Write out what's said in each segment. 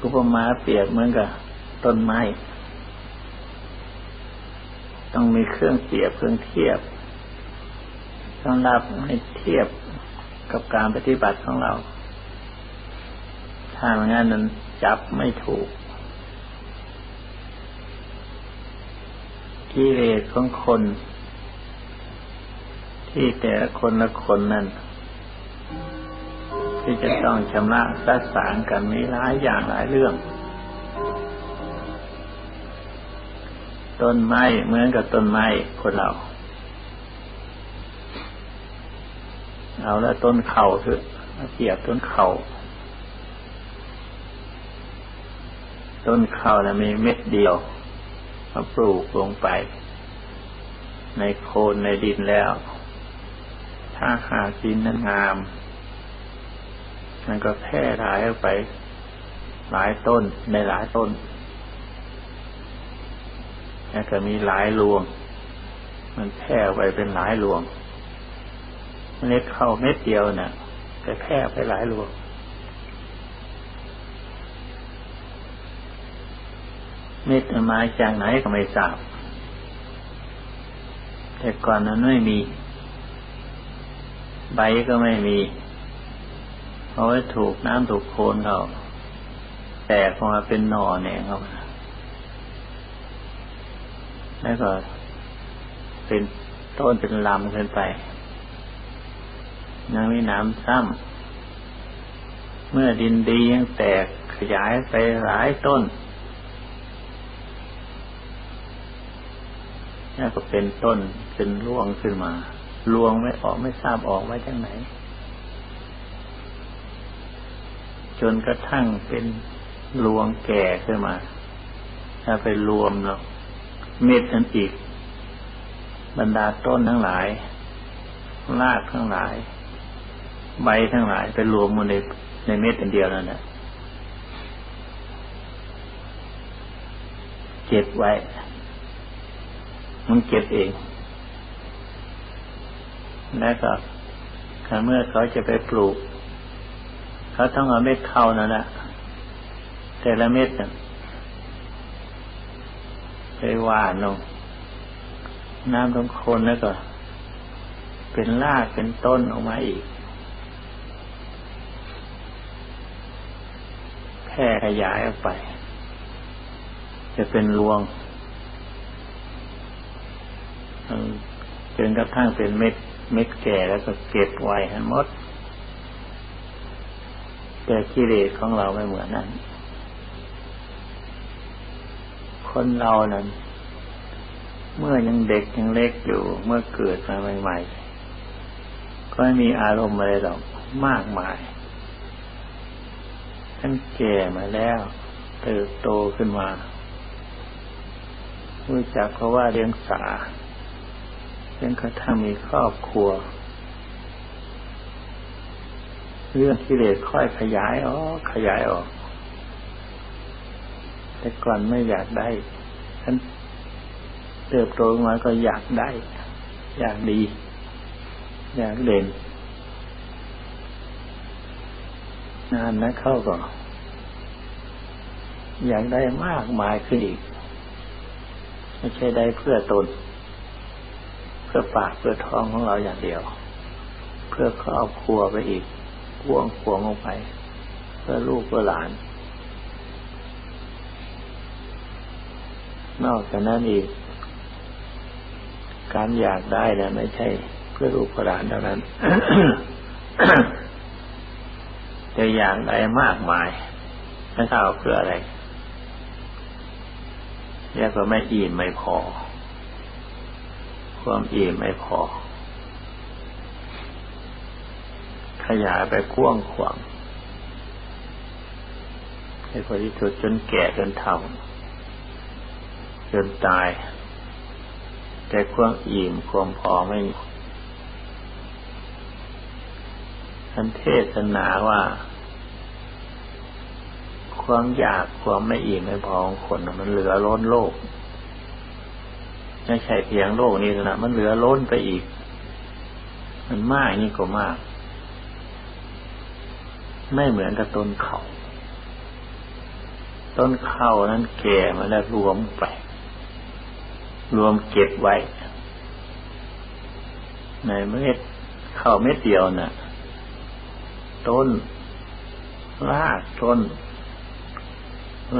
กุปมาเปรียบเหมือนกับต้นไม้ ต้องมีเครื่องเปรียบเครื่องเทียบสำหรับให้เทียบกับการปฏิบัติของเรา ถ้าไม่งั้นนั้นจับไม่ถูก กิเลสของคน ที่แต่ละคนละคนนั้น ที่จะต้องชำระสัสางกันมีหลายอย่างหลายเรื่อง ต้นไม้เหมือนกับต้นไม้คนเรา เอาแล้วต้นเข่าเถอะเกียบต้นเข่าต้นเข่านะมีเม็ดเดียวมาปลูกลงไป ในโคนในดินแล้ว ถ้าหากดินนั้นงาม มันก็แพร่หลายออกไป หลายต้นในหลายต้นแล้วก็มีหลายรวง มันแพร่ไปเป็นหลายรวงเมล็ดเข้าเม็ดเดียวนะ่ะแต่แพร่ไปหลายรวงเม็ดมาจากไหนก็ไม่ทราบ แต่ก่อนนั้นไม่มี ใบก็ไม่มี เอาไว้ถูกน้ำถูกโคลนเขาแตกออกมาเป็นหน่อเนี่ยเขาแล้วก็เป็นต้นเป็นลำขึ้นไปยังมีน้ำซ้ำเมื่อดินดียังแตกขยายไปหลายต้นแล้วก็เป็นต้นเป็นร่วงขึ้นมา รวงไม่ออกไม่ทราบออกไว้จากไหน จนกระทั่งเป็นรวงแก่ขึ้นมา ถ้าไปรวมเนาะเม็ดนั้นอีก บรรดาต้นทั้งหลายรากทั้งหลาย ใบทั้งหลายไปรวมมันในในเม็ดอันเดียวนั่นแหละเก็บไว้ มันเก็บเอง แล้วก็เมื่อเขาจะไปปลูก เขาต้องเอาเม็ดเข้านั่นแหละแต่ละเม็ดน่ะไปหวานลง น้ำตรงคนแล้วก็ เป็นรากเป็นต้นออกมาอีกแพร่ขยายออกไป จะเป็นรวงจนกระทั่งเป็นเม็ด เม็ดแก่แล้วก็เก็บไว้ให้หมด แต่กิเลสของเราไม่เหมือนนั้น คนเรานั้น เมื่อยังเด็กยังเล็กอยู่ เมื่อเกิดมาใหม่ๆ ก็ไม่มีอารมณ์อะไรหรอกมากมายท่านแก่มาแล้วเติบโตขึ้นมารู้จักเพราะว่าเลี้ยงสาเลี้ยงกระทั่งมีครอบครัว เรื่องกิเลสค่อยขยายออกขยายออก แต่ก่อนไม่อยากได้ฉันเติบโตมาก็อยากได้ อยากดี อยากเด่นนานนะเข้าก็อยากได้มากมายขึ้นอีก ไม่ใช่ได้เพื่อตน เพื่อปากเพื่อท้องของเราอย่างเดียว เพื่อครอบครัวไปอีก พวงพวงลงไป เพื่อลูกเพื่อหลาน นอกจากนั้นอีก การอยากได้เนี่ยไม่ใช่ เพื่อลูกเพื่อหลานเท่านั้นจะอยากได้มากมายไม่ทราบเพื่ออะไรเรียกว่าไม่อิ่มไม่พอ ความอิ่มไม่พอ ขยายไปกว้างขวางให้พอที่สุดจนแก่จนเฒ่า จนตาย แต่ความอิ่มความพอไม่ท่านเทศนาว่า ความอยากความไม่อิ่มไม่พอของคนมันเหลือล้นโลก ไม่ใช่เพียงโลกนี้นะมันเหลือล้นไปอีก มันมากนี่ก็มาก ไม่เหมือนกับต้นเขา ต้นเข้านั้นแก่มาแล้วรวมไป รวมเก็บไว้ ในเม็ดข้าวเม็ดเดียวนะ่ะ ต้นรากต้น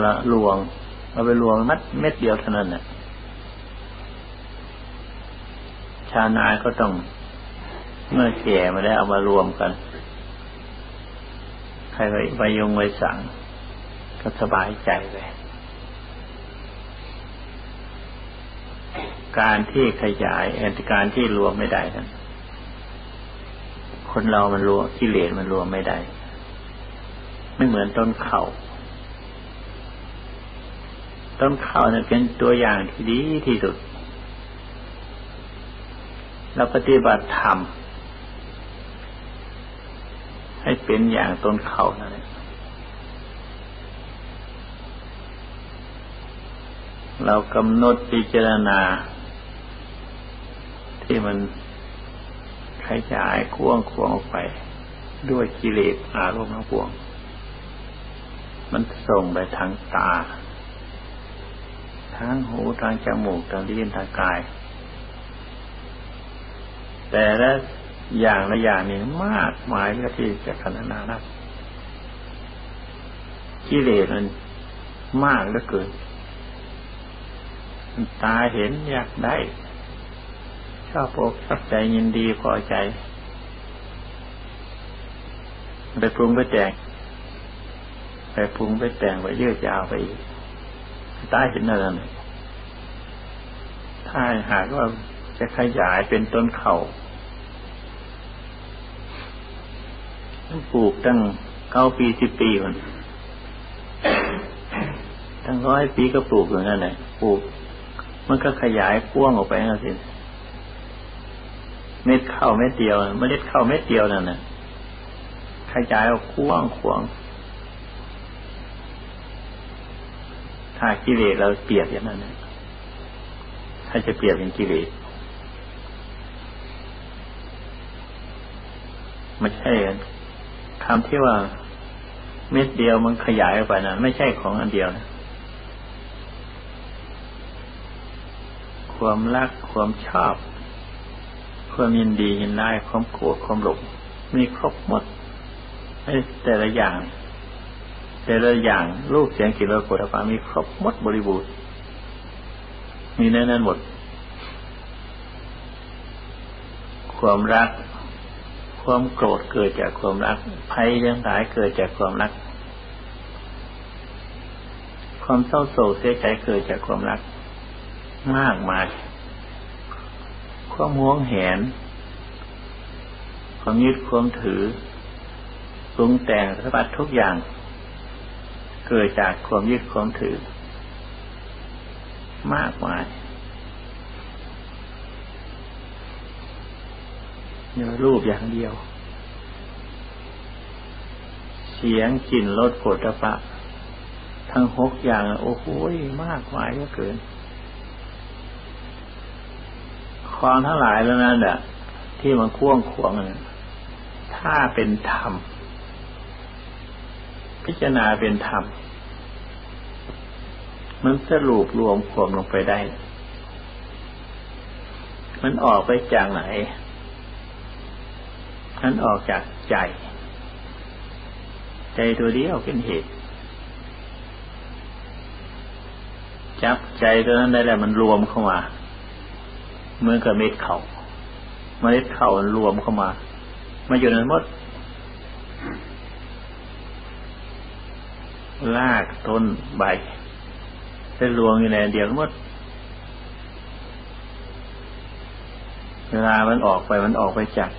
ละรวงเอาไปรวงมัดเม็ดเดียวเท่านั้นน่ะชานาก็ต้องเมื่อแก่มาได้วเอามารวมกัน รไปยงไว้สั่ง ก็สบายใจเลย การที่ขยายแอนการที่รวมไม่ได้นั้นคนเรามันรวมกิเลสมันรวมไม่ได้ ไม่เหมือนต้นเขา่าต้นเข้าเนี่ยเป็นตัวอย่างที่ดีที่สุดเราปฏิบัติธรรม ให้ เป็นอย่างต้นข้าวนั่นแหละเรากำหนดพิจารณา ที่มันขยายกว้างขวางออกไป ด้วยกิเลสอารมณ์ทั้งปวง มันส่งไปทางตา ทางหูทางจมูกทางลิ้นทางกาย แต่ละ อย่างละอย่างนี้มากมายก็ที่จะขนาดนั้นกิเลสมันมากเหลือเกินตาเห็นอยากได้ ชอบอกชอบใจยินดีพอใจไปปรุงไปแต่งไปปรุงไปแต่งไปเยื่อยาวไปอีกตาเห็นอะไรนถ้าหากว่าจะขยายเป็นต้นเขาต้อง ปลูกตั้งเก้าปีสิบปีมันตั้งร้อยปีก็ปลูกอย่างนั้นแหละปลูก มันก็ขยายกว้างออกไปนั่นสิเม็ดข้าวเม็ดเดียวเมล็ดข้าวเม็ดเดียวนั่นน่ะขยายออกกว้างขวางถ้ากิเลสเราเปรียบอย่างนั้นนะถ้าจะเปรียบเป็นกิเลสไม่ใช่ คำที่ว่าเม็ดเดียวมันขยายออกไปนะไม่ใช่ของอันเดียวนะความรักความชอบ ความยินดียินได้ความโกรธความหลงมีครบหมดแต่ละอย่าง แต่ละอย่างรูปเสียงกลิ่นรสผลิภัณฑ์มีครบหมดบริบูรณ์มีในนั้นหมด ความรัก ความโกรธเกิดจากความรักภัยยังหลายเกิดจากความรัก ความเศร้าโศกเสียใจเกิดจากความรัก มากมาย ความหวงแหน ความยึดความถือปรุงแต่งสมบัติทุกอย่าง เกิดจากความยึดความถือ มากมาย เนื้อรูปอย่างเดียว เสียงกลิ่นรสผลตภะทั้งหกอย่าง โอ้โหมากมายก็เกินความทั้งหลายแล้วนั่นแหละที่มันควงขวงถ้าเป็นธรรม พิจารณาเป็นธรรม มันสรุปรวมความลงไปได้ มันออกไปจากไหน มันออกจากใจ ใจตัวเดียวเป็นเหตุ จับใจตัวนั้นได้แล้วมันรวมเข้ามาเหมือนกับเม็ดเขาเมล็ดเข่ามันรวมเข้ามามาอยู่ในมดลากต้นใบเป็นรวงอยู่ในเดียวหมด เวลามันออกไปมันออกไปจาก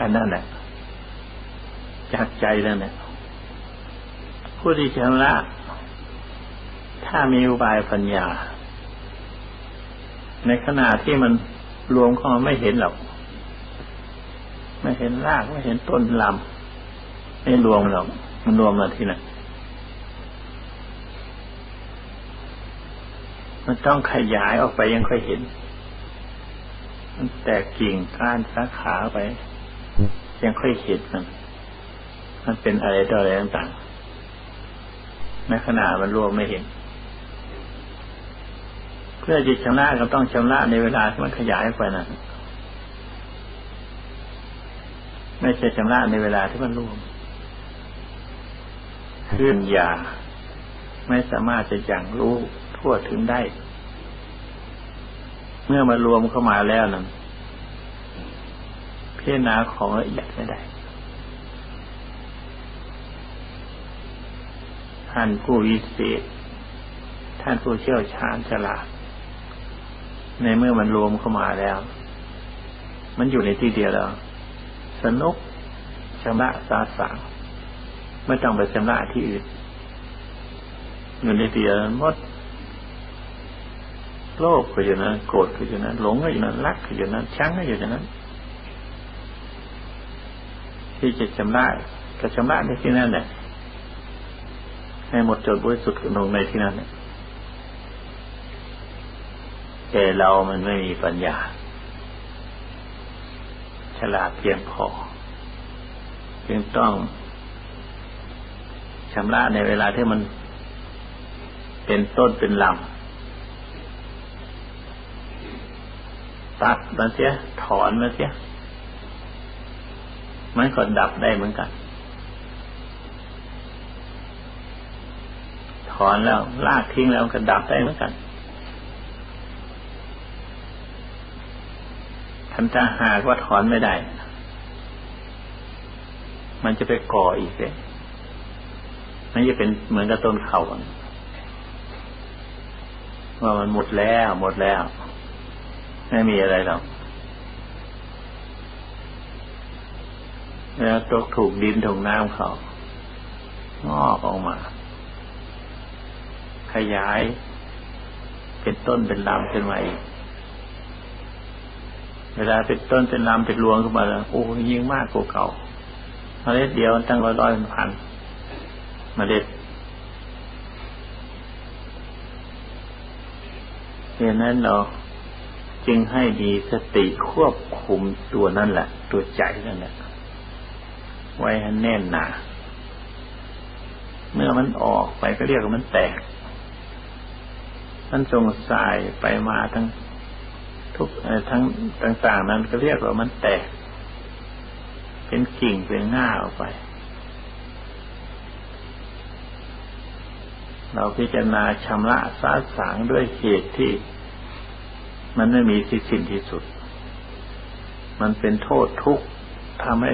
อันนั้นแหละจากใจนั่นแหละผู้ที่ชำระถ้ามีอุบายปัญญา ในขณะที่มันรวมเข้ามาไม่เห็นหรอก ไม่เห็นรากไม่เห็นต้นลำไม่รวมหรอก มันรวมมาที่ไหนมันต้องขยายออกไปยังค่อยเห็น มันแตกกิ่งก้านสาขาไป ยังค่อยเห็นมัน มันเป็นอะไรต่ออะไรต่างในขณะมันรวมไม่เห็น เพื่อจะชำระก็ต้องชำระในเวลาที่มันขยายไปนะไม่ใช่ชำระในเวลาที่มันรวมขึ้นยาไม่สามารถจะยังรู้ทั่วถึงได้ เมื่อมารวมเข้ามาแล้วนั้น พิจารณาของละเอียดไม่ได้ท่านผู้วิเศษ ท่านผู้เชี่ยวชาญฉลาด ในเมื่อมันรวมเข้ามาแล้ว มันอยู่ในที่เดียวแล้ว สนุกชำระสาสางไม่ต้องไปชำระที่อื่นอยู่ในที่เดียวมดโลภก็อยู่นั้นโกรธก็อยู่นั้นหลงก็อยู่นั้นรักก็อยู่นั้นชังก็อยู่นั้น ที่จะชำระก็ชำระในที่นั่นแหละให้หมดจดบริสุทธิ์ลงในที่นั้นแต่เรามันไม่มีปัญญา ฉลาดเพียงพอ จึงต้องชำระในเวลาที่มันเป็นต้นเป็นลำตัดมันเสีย ถอนมันเสีย มันก็ดับได้เหมือนกัน ถอนแล้วลากทิ้งแล้วก็ดับได้เหมือนกันทันถ้าหากว่าถอนไม่ได้ มันจะไปก่ออีกเลยมันจะเป็นเหมือนกับต้นเขาว่ามันหมดแล้วหมดแล้ว ไม่มีอะไรหรอก แล้วตกถูกดินถูกน้ำเขางอกออกมา ขยาย เป็นต้นเป็นลำขึ้นมาอีกเวลาเป็นต้นเป็นลำเป็นรวงขึ้นมาแล้วโอ้ยิ่งมากกว่าเก่าเมล็ดเดียวตั้งร้อยร้อยเป็นพันเมล็ดเหตุนั้นเราจึงให้ดีสติควบคุมตัวนั่นแหละ ตัวใจนั่นแหละ ไว้ให้แน่นหนาเมื่อมันออกไปก็เรียกว่ามันแตก มันส่งสายไปมาทั้งทุกทั้งต่าง ๆ นั้นก็เรียกว่ามันแตก เป็นกิ่งเป็นง่าออกไป เราพิจารณาชำระสาสางด้วยเหตุที่ มันไม่มีที่สิ้นที่สุด มันเป็นโทษทุกข์ทำให้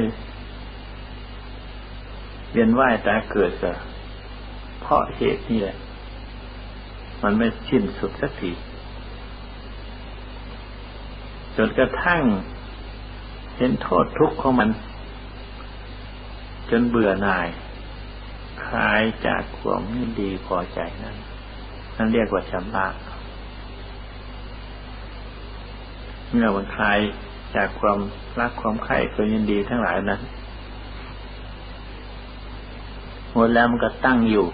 เวียนว่ายแต่เกิดก็เพราะเหตุนี่แหละ มันไม่สิ้นสุดสักทีจนกระทั่งเห็นโทษทุกข์ของมัน จนเบื่อหน่ายคลายจากความยินดีพอใจนั้นนั่นเรียกว่าชำระเมื่อมันคลายจากความรักความใคร่ความยินดีทั้งหลายนั้น หมดแล้วมันก็ตั้งอยู่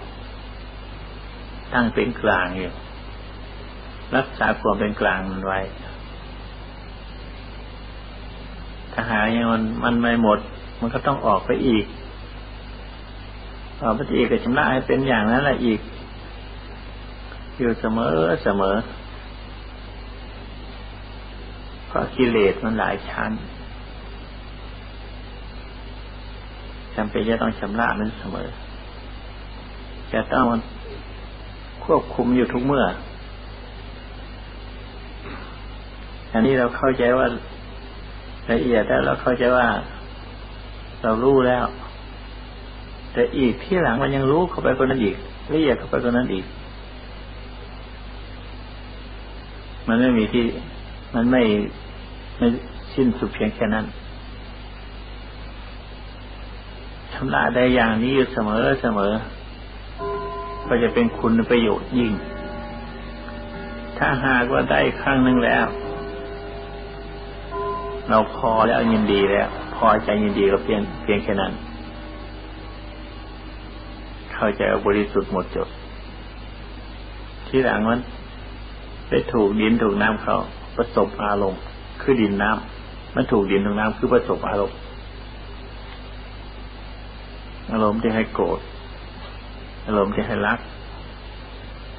ตั้งเป็นกลางอยู่ รักษาความเป็นกลางมันไว้ ถ้าหาอย่างมันมันไม่หมด มันก็ต้องออกไปอีกออกไปอีกก็ชำระให้เป็นอย่างนั้นแหละอีก อยู่เสมอเสมอเพราะกิเลสมันหลายชั้นจำเป็นจะต้องชำระมันเสมอ จะต้องควบคุมอยู่ทุกเมื่อ อันนี้เราเข้าใจว่าละเอียดแล้วเราเข้าใจว่า เรารู้แล้ว แต่อีกที่หลังมันยังรู้เข้าไปคนนั้นอีกละเอียดเข้าไปคนนั้นอีก มันไม่มีที่ มันไม่ไม่สิ้นสุดเพียงแค่นั้นชำระได้อย่างนี้อยู่เสมอเสมอ ก็จะเป็นคุณประโยชน์ยิ่ง ถ้าหากว่าได้ครั้งหนึ่งแล้ว เราพอแล้วยินดีแล้ว พอใจยินดีก็เพียงเพียงแค่นั้น เข้าใจบริสุทธิ์หมดจด ที่หลังมันไปถูกดินถูกน้ำเขาประสบอารมณ์ คือดินน้ำมันถูกดินถูกน้ำคือประสบอารมณ์อารมณ์ที่ให้โกรธ อารมณ์จะให้รัก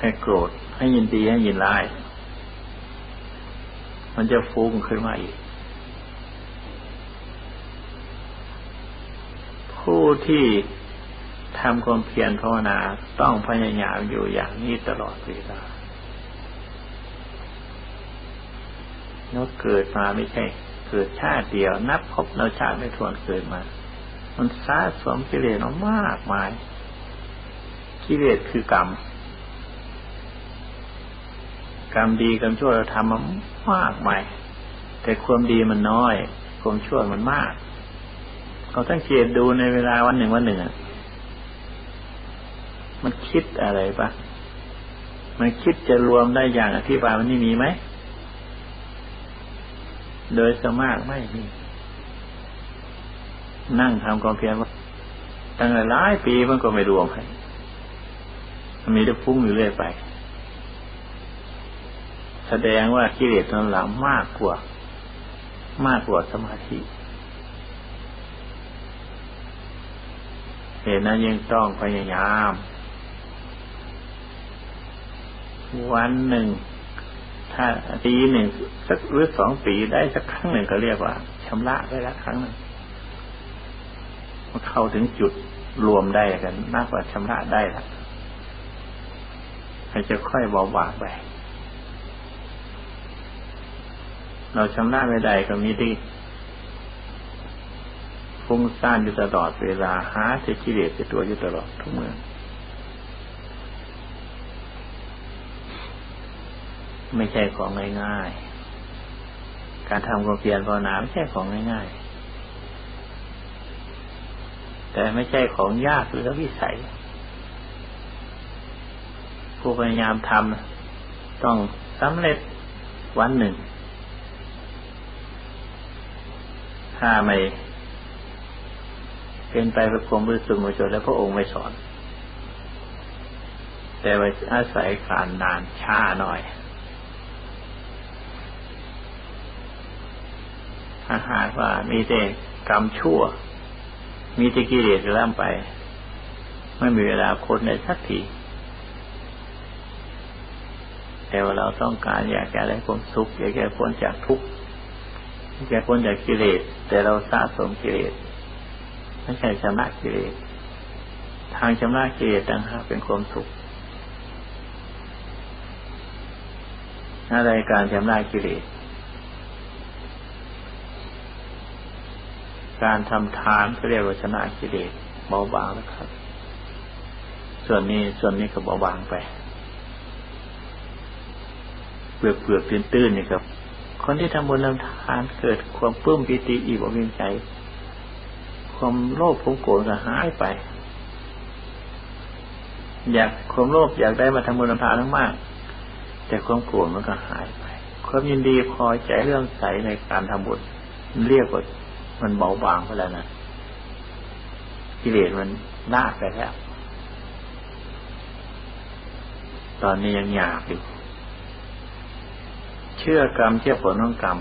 ให้โกรธ ให้ยินดีให้ยินร้าย มันจะฟุ้งขึ้นมาอีก ผู้ที่ทำความเพียรภาวนาต้องพยายามอยู่อย่างนี้ตลอดเวลาเนาเกิดมาไม่ใช่ เกิดชาติเดียว นับพบเราชาติไม่ทวนเกิดมา มันสะสมกิเลสมากมาย กิเลสคือกรรม กรรมดีกรรมชั่วเราทำมามากมายแต่ความดีมันน้อย ความชั่วมันมากเราตั้งเกตดูในเวลาวันหนึ่งวันหนึ่งมันคิดอะไรปะมันคิดจะรวมได้อย่างอธิบายมันนี่มีไหม โดยสมากไม่มี นั่งทำความเพียรตั้งหลายปีมันก็ไม่รวมให้มัน มีแต่ฟุ้งอยู่เรื่อยไป แสดงว่ากิเลสตอนหลังมากกว่า มากกว่าสมาธิเหตุนั้นยังต้องพยายาม วันหนึ่ง ถ้าปีหนึ่งสักหรือสองปีได้สักครั้งหนึ่งก็เรียกว่าชำระได้ละครั้งหนึ่งเข้าถึงจุดรวมได้กันมากกว่าชำระได้ละ ให้จะค่อยเบาบางไป เราชำระไม่ได้ก็มีที่ฟุ้งซ่านอยู่ตลอดเวลาหาเจกิเลสจตัวอยู่ตลอดทุกเมื่อไม่ใช่ของง่ายๆ การทำความเพียรภาวนาไม่ใช่ของง่ายๆ แต่ไม่ใช่ของยากหรือวิสัย ผู้พยายามทำต้องสำเร็จวันหนึ่ง ถ้าไม่เป็นไปเพื่อความบริสุทธิ์มุจแล้วพระองค์ไม่สอน แต่ว่าอาศัยการนานช้าหน่อย ถ้าหากว่ามีแต่กรรมชั่ว มีแต่กิเลสล่ำไป ไม่มีเวลาคนในสักที แต่ว่าเราต้องการอยากจะได้ความสุขอยากจะพ้นจากทุกข์อยากจะพ้นจากกิเลส แต่เราสะสมกิเลสไม่ใช่ชำระกิเลสทางชำระกิเลสต่างหากเป็นความสุขอะไรการชำระกิเลสการทำทานก็เรียกว่าชนะกิเลสเบาบางแล้วครับ ส่วนนี้ส่วนนี้ก็เบาบางไป เปลือกเปลือกตื้นตื้นนี่ครับ คนที่ทำบุญทำทานเกิดความปลื้มปิติอิ่มอกอิ่มใจ ความโลภความโกรธก็หายไป อยากความโลภอยากได้มาทำบุญทำทานมากๆแต่ความโกรธมันก็หายไป ความยินดีพอใจเรื่องใสในการทำบุญเรียกว่ามันเบาบางไปแล้วนะกิเลสมันลากไปแล้ว ตอนนี้ยังหยาบอยู่ เชื่อกรรมเชื่อผลของกรรม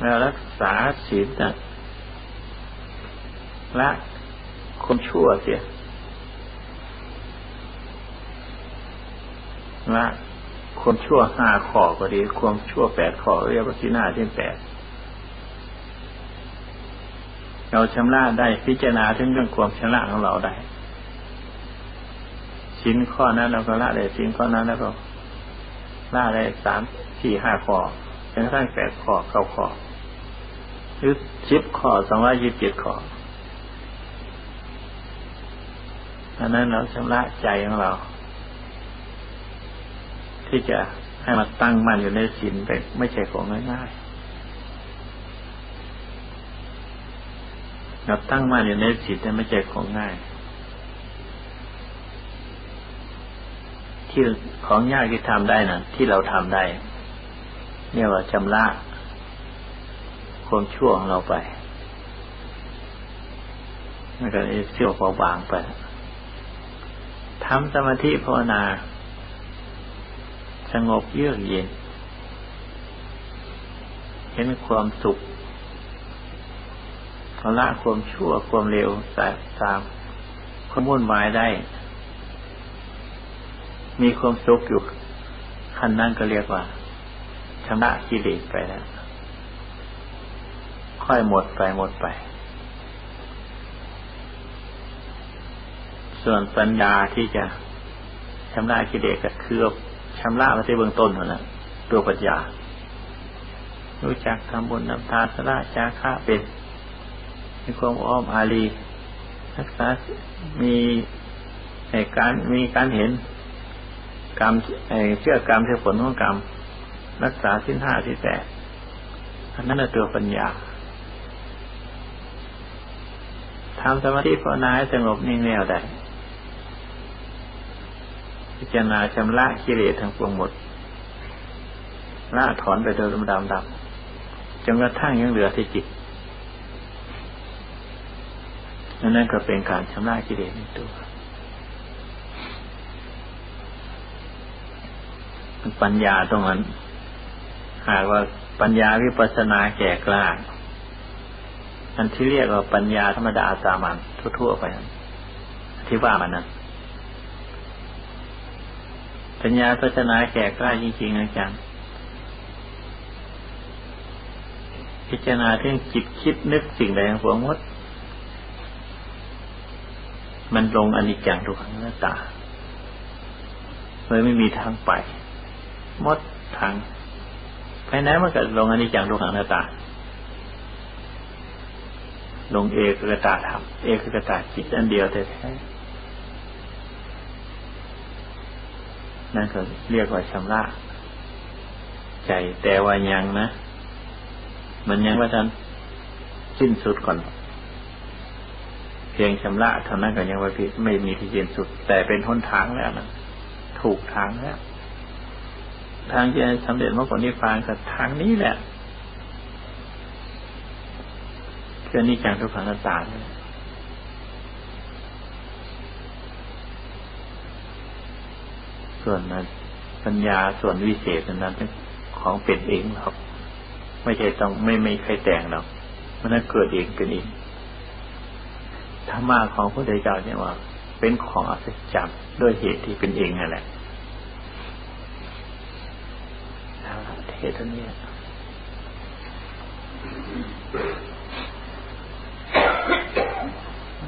แล้วรักษาศีลนะละคนชั่วเสียละคนชั่วห้าข้อก็ดี ความชั่วแปดข้อเรียกว่าที่หน้าที่แปดเราชำระได้พิจารณาถึงเรื่องความชำระของเราได้ชิ้นข้อนั้นเราก็ละได้ชิ้นข้อนั้นแล้วก็ ละได้สามสี่ห้าข้อจนกระทั่งแปดข้อเก้าข้อหรือสิบข้อสองร้อยยี่สิบเจ็ดข้ออันนั้นเราชำระใจของเรา ที่จะให้มาตั้งมั่นอยู่ในศีลไปไม่ใช่ของง่ายๆเราตั้งมั่นอยู่ในศีลแต่ไม่ใช่ของง่าย ที่ของยากที่ทำได้นะที่เราทำได้ เนี่ยว่าชำระความชั่วของเราไปนั่นก็เสี้ยวเบาบางไปทำสมาธิภาวนา สงบเยือกเย็น เห็นความสุขละความชั่วความเร็วสายตามความวุ่นวายได้ มีความสุขอยู่ขั้นนั้นก็เรียกว่าชำระกิเลสไปแล้ว ค่อยหมดไปหมดไป ส่วนปัญญาที่จะชำระกิเลสก็คือชำระมาที่เบื้องต้นเท่านั้นตัวปัญญา รู้จักทำบุญนำทานสละจาระเป็นมีความอ้อมอารีรักษามีการมีการเห็น กรรมเชื่อกรรมเชื่อผลของกรรม รักษาสิ้นห้าที่แตกอันนั้นตัวปัญญาทำสมาธิภาวนาให้สงบนิ่งแน่วได้พิจารณาชำระกิเลสทั้งปวงหมดละถอนไปโดยลำดับดับจนกระทั่งยังเหลือที่จิตนั่นก็เป็นการชำระกิเลสในตัว ปัญญาตรงนั้น หากว่าปัญญาวิปัสนาแก่กล้าอันที่เรียกว่าปัญญาธรรมดาสามัญทั่วๆไปที่ว่ามันนั้นปัญญาพัฒนาแก่กล้าจริงๆอาจารย์พิจารณาเรื่องจิตคิดนึกสิ่งใดของหัวมดมันลงอนิจจังทุกขังหน้าตาเลยไม่มีทางไป มดทางภายในมันก็ลงอนิจจังทุกขังหน้าตา ลงเอกกตาธรรมเอกกตาจิตอันเดียวแท้นั่นก็เรียกว่าชำระใจแต่ว่ายังนะ มันยังว่าท่านสิ้นสุดก่อน เพียงชำระเท่านั้นก็ยังว่าพิไม่มีที่สิ้นสุด แต่เป็นหนทางแล้วนะถูกทางแล้ว ทางจะสำเร็จมรรคผลนิพพานก็ทางนี้แหละคือนิจังทุกขังตาเนี่ยส่วนนั้นปัญญาส่วนวิเศษนั้นเป็นของเป็นเองครับไม่ใช่ต้องไม่ไม่ใครแต่งหรอกมันนั้นเกิดเองเป็นเองธรรมะของพระเดชเจ้าเนี่ยว่า เป็นของอัศจรรย์ด้วยเหตุที่เป็นเองนั่นแหละ เทศนี้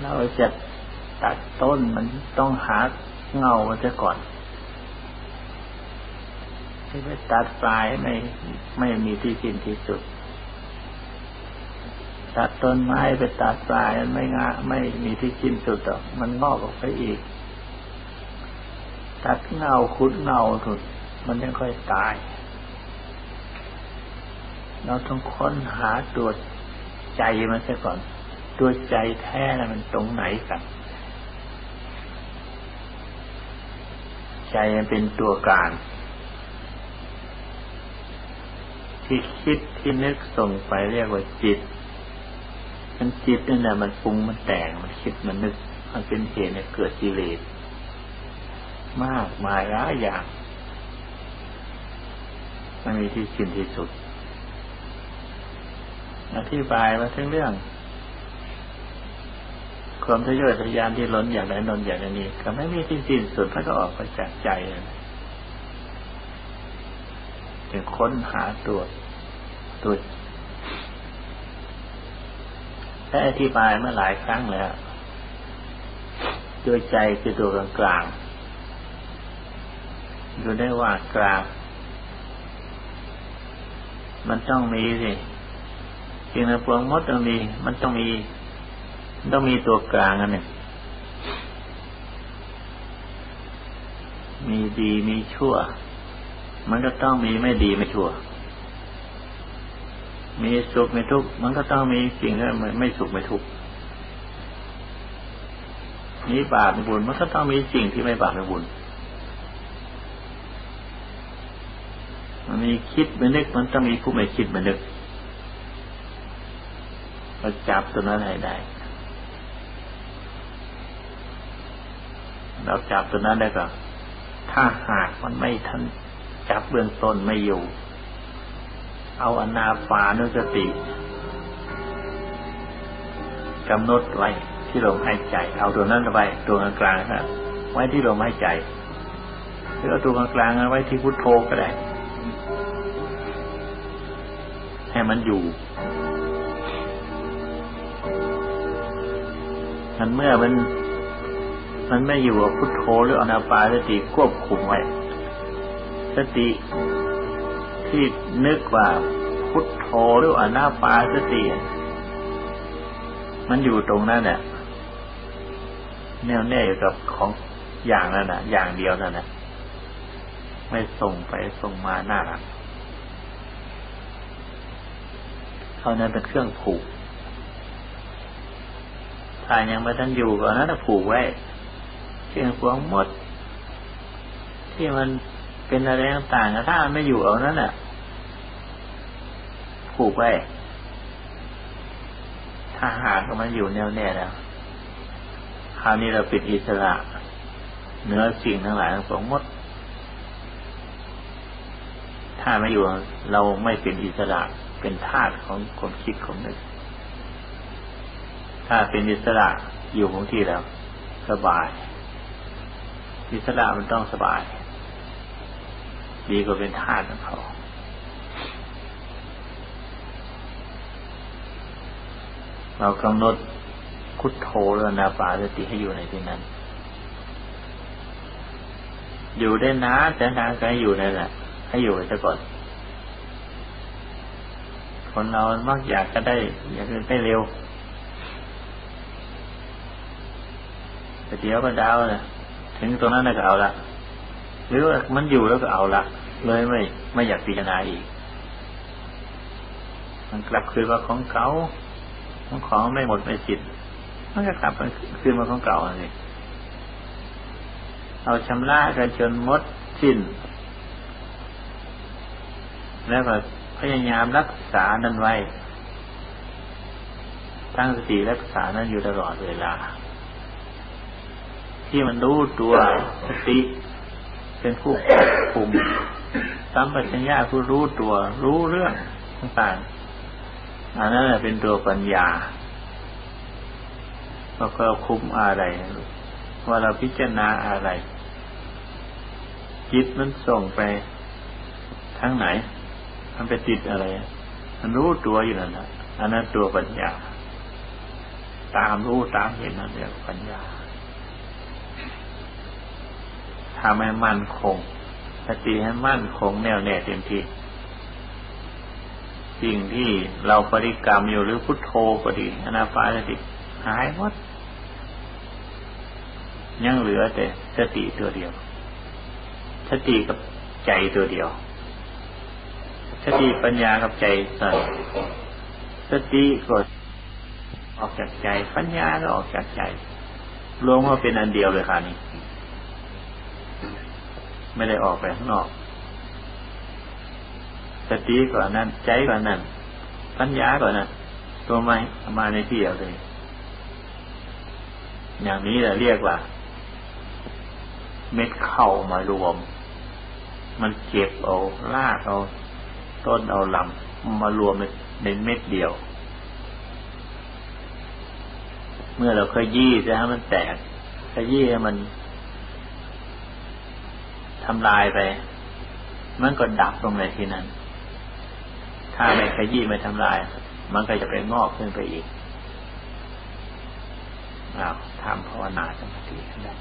เราจะตัดต้นมันต้องหาเงามันจะก่อนที่ไปตัดปลายไม่ไม่มีที่สิ้นที่สุด ตัดต้นไม้ไปตัดปลายมันไม่งาไม่มีที่สิ้นสุดหรอกมันงอกออกไปอีก ตัดเงาคุดเงาถุด มันยังค่อยตาย เราต้องค้นหาตัวใจมันซะก่อน ตัวใจแท้มันตรงไหนกัน ใจมันเป็นตัวการ ที่คิดที่นึกส่งไปเรียกว่าจิต มันจิตนี่แหละมันปรุงมันแต่งมันคิดมันนึก มันเป็นเหตุให้เกิดกิเลสมากมายหลายอย่าง มันมีที่สิ้นที่สุด อธิบายมาทั้งเรื่อง ความทะเยอทะยานที่ล้นอย่างไรนนอย่างนี้ก็ไม่มีที่สิ้นสุดมันก็ออกมาจากใจถึงค้นหาตัวตัวได้อธิบายมาหลายครั้งแล้วโดยใจคือตัวกลางกลางดูได้ว่ากลาง มันต้องมีสิ จริงๆพวงมดต้องมี มันต้องมีต้องมีตัวกลางอันหนึ่งมีดีมีชั่ว มันก็ต้องมีไม่ดีไม่ชั่ว มีสุขมีทุกข์มันก็ต้องมีสิ่งที่ไม่สุขไม่ทุกข์มีบาปมีบุญมันก็ต้องมีสิ่งที่ไม่บาปไม่บุญ มันมีคิดไม่นึกมันต้องมีผู้ไม่คิดไม่นึก เราจับตัวนั้นให้ได้ เราจับตัวนั้นได้ก็ถ้าหากมันไม่ทันจับเบื้องต้นไม่อยู่ เอาอนาปานุสติกำหนดไว้ที่ลมหายใจ เอาตัวนั้นไว้ตัวกลางๆครับไว้ที่ลมหายใจหรือเอาตัวกลางๆไว้ที่พุทโธก็ได้ให้มันอยู่ มันเมื่อมันมันไม่อยู่กับพุทโธหรืออนาปาสติควบคุมไว้ สติที่นึกว่าพุทโธหรืออนาปาสติมันอยู่ตรงนั้นเนี่ยแน่วแน่อยู่กับของอย่างนั้นนะอย่างเดียวนั่นนะไม่ส่งไปส่งมาหน้าหลังเท่านั้นเป็นเครื่องผูก ถ้ายังไม่ทันอยู่ก็นั้นผูกไว้เชื่องพวงหมด ที่มันเป็นอะไรต่างๆถ้ามันไม่อยู่เอานั้นน่ะผูกไว้ถ้าหากมันอยู่แน่วแน่แล้วคราวนี้เราเป็นอิสระเนื้อสิ่งทั้งหลายทั้งสองหมด ถ้าไม่อยู่เราไม่เป็นอิสระเป็นทาสของความคิดของนึก ถ้าเป็นอิสระอยู่ของที่แล้ว สบาย อิสระมันต้องสบาย ดีกว่าเป็นทาสของเขาเรากำหนดพุทโธแลวนาปาสติให้อยู่ในที่นั้น อยู่ได้นานแต่นานก็ให้อยู่นั่นแหละ ให้อยู่ไปซะก่อน คนเรามักอยากจะได้ อยากจะได้เร็ว แต่เดี๋ยวก็ดาวนะถึงตรงนั้นก็เอาละหรือว่ามันอยู่แล้วก็เอาละเลยไม่ไม่อยากพิจารณาอีก มันกลับคืนว่าของเก่าของของไม่หมดไม่สิ้นมันก็กลับคืนมาของเก่าเลยเอาชำระกันจนหมดสิ้น แล้วก็พยายามรักษานั้นไว้ ตั้งสติรักษานั้นอยู่ตลอดเวลา ที่มันรู้ตัวสติเป็นผู้ควบคุมสัมปชัญญะผู้รู้ตัว รู้เรื่องต่างๆอันนั้นเป็นตัวปัญญาว่าเราคุมอะไรว่าเราพิจารณาอะไร จิตมันส่งไปทั้งไหน มันไปติดอะไร มันรู้ตัวอยู่นั่นแหละอันนั้นตัวปัญญา ตามรู้ตามเห็นนั่นเรียกปัญญา ทำให้มั่นคงสติให้มั่นคงแน่วแน่เต็มที่สิ่งที่เราปริกรรมอยู่หรือพุทโธก็ดีอนาปานสติหายหมดยังเหลือแต่สติตัวเดียว สติกับใจตัวเดียว สติปัญญากับใจสันสติก็ออกจากใจ ปัญญาก็ออกจากใจ รวมว่าเป็นอันเดียวเลยค่ะนี่ ไม่ได้ออกไปข้างนอก สติก่อนนั้น ใจก่อนนั้นปัญญาก่อนนั้นตัวไม่มาในที่เดียวเลย อย่างนี้เราเรียกว่า เม็ดเข้ามารวม มันเก็บเอาลากเอา ต้นเอาลำมารวมในในเม็ดเดียว เมื่อเราเคยยี่จะให้มันแตกขยี่ให้มัน ทำลายไป มันก็ดับลงในที่นั้น ถ้าไม่ขยี้ไม่ทำลาย มันก็จะไปงอกขึ้นไปอีกอ้าวทำภาวนาสมาธิได้